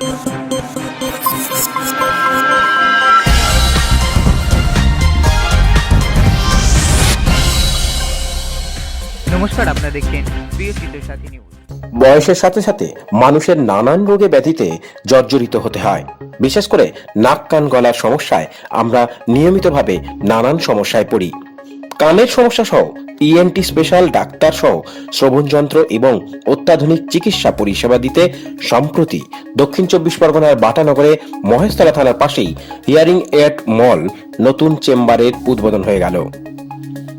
নমস্কার, আপনারা দেখছেন প্রিয় চিত্র সাথী নিউজ। বয়সের সাথে সাথে মানুষের নানান রোগে ব্যাধিতে জর্জরিত হতে হয়। বিশেষ করে নাক কান গলার সমস্যায় আমরা নিয়মিতভাবে নানান সমস্যায় পড়ি। কানের সমস্যা সহ ইএনটি স্পেশাল ডাক্তার সহ শ্রবণ যন্ত্র এবং অত্যাধুনিক চিকিৎসা পরিষেবা দিতে সম্প্রতি দক্ষিণ চব্বিশ পরগনার বাটানগরে মহেশতলা থানার পাশেই হিয়ারিং এড মল নতুন চেম্বারের উদ্বোধন হয়ে গেল,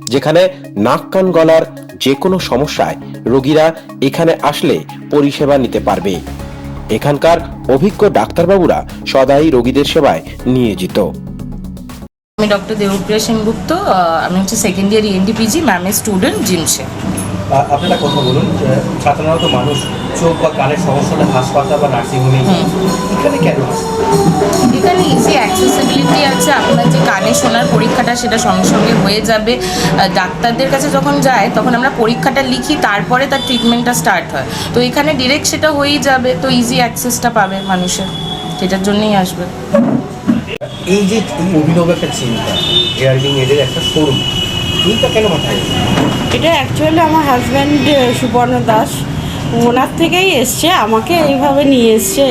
যেখানে নাক কান গলার যে কোনো সমস্যায় রোগীরা এখানে আসলে পরিষেবা নিতে পারবে। এখানকার অভিজ্ঞ ডাক্তারবাবুরা সদাই রোগীদের সেবায় নিয়োজিত। আমি ডক্টর দেবপ্রিয়া সেনগুপ্ত আমি হচ্ছে সেকেন্ড ইয়ার ইএনডিপিজি ম্যামের স্টুডেন্ট জিনসে আ- আপনারা কথা বলুন সাধারণত মানুষ চোখ বা কানের সমস্যা হলে হাসপাতাল বা নার্সিংহোমে এখানে কেন এখানে ইজি অ্যাক্সেসিবিলিটি আছে আপনার যে কানে শোনার পরীক্ষাটা সেটা সঙ্গে সঙ্গে হয়ে যাবে। ডাক্তারদের কাছে যখন যায় তখন আমরা পরীক্ষাটা লিখি তারপরে তার ট্রিটমেন্টটা স্টার্ট হয়। তো এখানে ডিরেক্ট সেটা হয়েই যাবে তো ইজি অ্যাক্সেসটা পাবে মানুষের সেটার জন্যই আসবে। এই যে এই অভিনব একটা চিন্তা হেয়ারিং এদের একটা শোরুম এইটা কেন মাথায় এটা অ্যাকচুয়ালি আমার হাজব্যান্ড সুবর্ণ দাস ওনার থেকেই এসছে আমাকে এইভাবে নিয়ে এসছে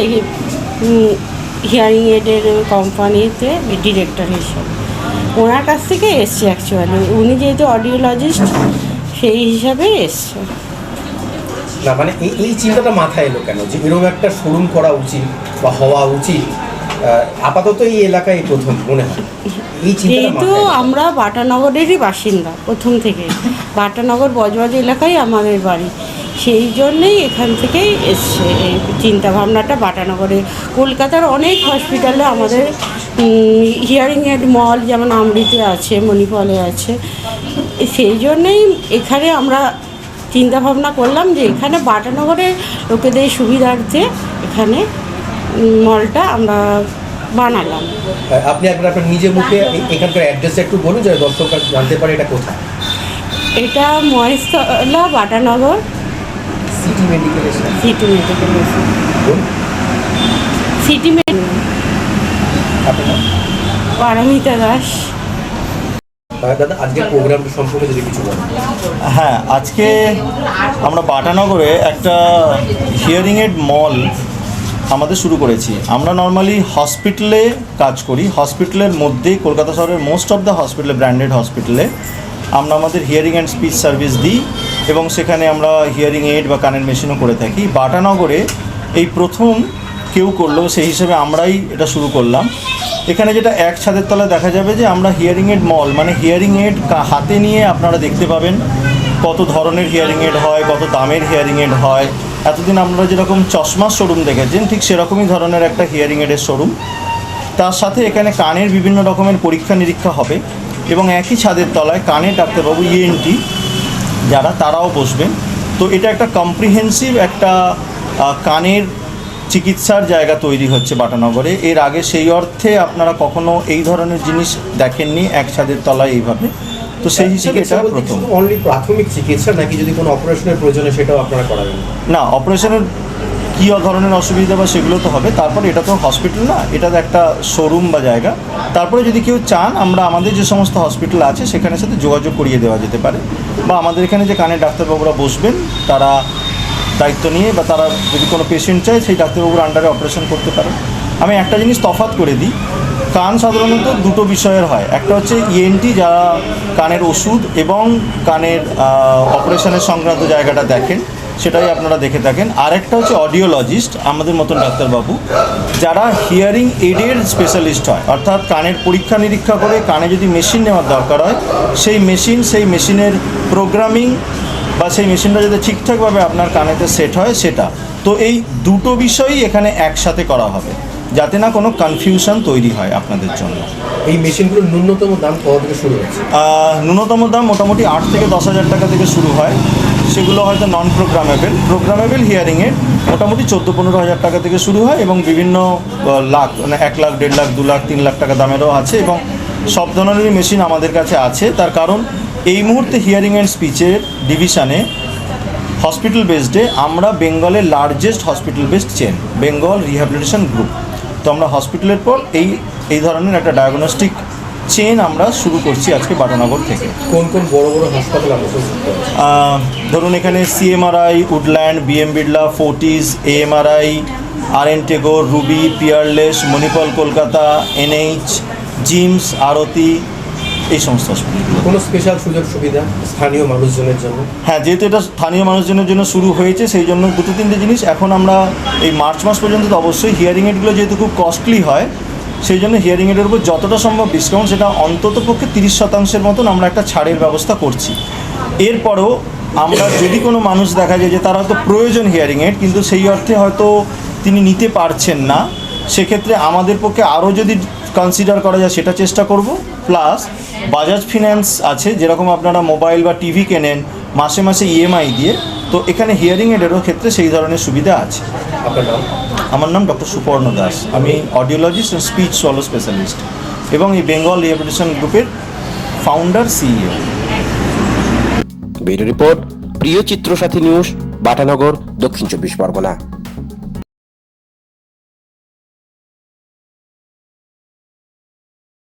হিয়ারিং এডের কোম্পানিতে ডিরেক্টর হিসাবে। ওনার কাছ থেকে এসছে অ্যাকচুয়ালি উনি যেহেতু অডিওলজিস্ট সেই হিসাবে এসছে। না মানে এই এই চিন্তাটা মাথায় এলো কেন? যে এরকম একটা শোরুম করা উচিত বা হওয়া উচিত আপাতত এই এলাকায় প্রথম মনে হয়। এই যেহেতু আমরা বাটানগরেরই বাসিন্দা প্রথম থেকে বাটানগর বজবাজ এলাকায় আমাদের বাড়ি। সেই জন্যেই এখান থেকেই এসছে এই চিন্তাভাবনাটা বাটানগরে। কলকাতার অনেক হসপিটালে আমাদের হিয়ারিং এড মল যেমন আমৃতে আছে মণিপালে আছে। সেই জন্যেই এখানে আমরা চিন্তাভাবনা করলাম যে এখানে বাটানগরে লোকেদের সুবিধার্থে এখানে মলটা আমরা বানালাম। আপনি একবার আপনার নিজের মুখে এখানকার অ্যাড্রেসটা একটু বলুন যাতে দর্শকরা জানতে পারে এটা কোথায়। এটা Maheshtala Batanagar. City medical city medical city? Paramita Das. দাদা আজকের প্রোগ্রামটা সম্পর্কে যদি কিছু বলেন। হ্যাঁ আজকে আমরা বাটানগরে একটা হিয়ারিং এড মল আমাদের শুরু করেছি। আমরা নর্মালি হসপিটালে কাজ করি। হসপিটালের মধ্যে কলকাতা শহরের মোস্ট অফ দ্য হসপিটালে ব্র্যান্ডেড হসপিটালে আমরা আমাদের হিয়ারিং অ্যান্ড স্পিচ সার্ভিস দিই এবং সেখানে আমরা হিয়ারিং এইড বা কানের মেশিনও করে থাকি। বাটানগরে এই প্রথম কেউ করল, সেই হিসেবে আমরাই এটা শুরু করলাম। এখানে যেটা এক ছাদের তলায় দেখা যাবে যে আমরা হিয়ারিং এড মল মানে হিয়ারিং এড হাতে নিয়ে আপনারা দেখতে পাবেন কত ধরনের হিয়ারিং এড হয়, কত দামের হিয়ারিং এড হয়। এতদিন আপনারা যেরকম চশমার শোরুম দেখেছেন, ঠিক সেরকমই ধরনের একটা হিয়ারিং এডের শোরুম তার সাথে এখানে কানের বিভিন্ন রকমের পরীক্ষা নিরীক্ষা হবে এবং একই ছাদের তলায় কানের ডাক্তারবাবু ইএনটি যারা তারাও বসবেন। তো এটা একটা কম্প্রিহেন্সিভ একটা কানের চিকিৎসার জায়গা তৈরি হচ্ছে বাটানগরে। এর আগে সেই অর্থে আপনারা কখনো এই ধরনের জিনিস দেখেননি এক ছাদের তলায় এইভাবে। তো সেই হিসেবে এটা প্রথম। অনলি প্রাথমিক চিকিৎসা নাকি যদি কোনো অপারেশনের প্রয়োজনে সেটাও আপনারা করাবেন? না অপারেশনের কী ধরনের অসুবিধা বা সেগুলো তো হবে তারপরে এটা তো হসপিটাল না এটা তো একটা শোরুম বা জায়গা। তারপরে যদি কেউ চান আমরা আমাদের যে সমস্ত হসপিটাল আছে সেখানে সাথে যোগাযোগ করিয়ে দেওয়া যেতে পারে। বা আমাদের এখানে যে কানের ডাক্তারবাবুরা বসবেন তারা দায়িত্ব নিয়ে বা তারা যদি কোনো পেশেন্ট চায় সেই ডাক্তারবাবুর আন্ডারে অপারেশন করতে পারে আমি একটা জিনিস তফাৎ করে দিই কান সাধারণত দুটো বিষয়ের হয়। একটা হচ্ছে ইএনটি যারা কানের ওষুধ এবং কানের অপারেশনের সংক্রান্ত জায়গাটা দেখেন, সেটাই আপনারা দেখে থাকেন। আরেকটা হচ্ছে অডিওলজিস্ট আমাদের মতন ডাক্তারবাবু, যারা হিয়ারিং এডের স্পেশালিস্ট হয়। অর্থাৎ কানের পরীক্ষা নিরীক্ষা করে কানে যদি মেশিন নেওয়ার দরকার হয়, সেই মেশিন সেই মেশিনের প্রোগ্রামিং বা সেই মেশিনটা যাতে ঠিকঠাকভাবে আপনার কানেতে সেট হয়, সেটা। তো এই দুটো বিষয়ই এখানে একসাথে করা হবে। যাতে না কোনো কনফিউশন তৈরি হয় আপনাদের জন্য। এই মেশিনগুলোর ন্যূনতম দাম কত থেকে শুরু হচ্ছে ন্যূনতম দাম মোটামুটি আট থেকে দশ হাজার টাকা থেকে শুরু হয়। সেগুলো হয়তো নন প্রোগ্রামেবল প্রোগ্রামেবল হিয়ারিংয়ে মোটামুটি চোদ্দ পনেরো হাজার টাকা থেকে শুরু হয় এবং বিভিন্ন লাখ মানে এক লাখ দেড় লাখ দু লাখ তিন লাখ টাকা দামেরও আছে এবং সব ধরনেরই মেশিন আমাদের কাছে আছে। তার কারণ এই মুহূর্তে হিয়ারিং অ্যান্ড স্পিচের ডিভিশনে হসপিটাল বেসডে আমরা বেঙ্গলের largest hospital based chain Bengal rehabilitation group তো আমরা হসপিটালের পর এই এই ধরনের একটা ডায়াগনস্টিক চেন আমরা শুরু করছি আজকে বাটানগর থেকে। কোন কোন বড় বড় হাসপাতাল ধরুন এখানে CMRI Woodland BM Birla Fortis AMRI R N Tagore Ruby Peerless Manipal Kolkata NH gems আরতি এই সমস্ত হসপিটাল কোনো স্পেশাল সুযোগ সুবিধা স্থানীয় মানুষজনের জন্য? হ্যাঁ যেহেতু এটা স্থানীয় মানুষজনের জন্য শুরু হয়েছে সেই জন্য দুটো তিনটে জিনিস এখন আমরা এই মার্চ মাস পর্যন্ত তো অবশ্যই হিয়ারিং এডগুলো যেহেতু খুব কস্টলি হয় সেই জন্য হিয়ারিং এডের উপর যতটা সম্ভব ডিসকাউন্ট সেটা অন্তত পক্ষে তিরিশ শতাংশের মতন আমরা একটা ছাড়ের ব্যবস্থা করছি। এরপরও আমরা যদি কোনো মানুষ দেখা যায় যে তার হয়তো প্রয়োজন হিয়ারিং এড কিন্তু সেই অর্থে হয়তো তিনি নিতে পারছেন না সেক্ষেত্রে আমাদের পক্ষে আরও যদি কনসিডার করা যায় সেটা চেষ্টা করব। প্লাস বাজাজ ফিন্যান্স আছে যেরকম আপনারা মোবাইল বা টিভি কেনেন মাসে মাসে ইএমআই দিয়ে তো এখানে হিয়ারিং এডেরও ক্ষেত্রে সেই ধরনের সুবিধা আছে। আপনার আমার নাম ডক্টর সুপর্ণ দাস। আমি অডিওলজিস্ট ও স্পিচ সলো স্পেশালিস্ট এবং এই বেঙ্গল রিহ্যাবিলিটেশন গ্রুপের ফাউন্ডার সিইও ব্যুরো রিপোর্ট প্রিয় চিত্রসাথী নিউজ বাটানগর দক্ষিণ চব্বিশ পরগনা।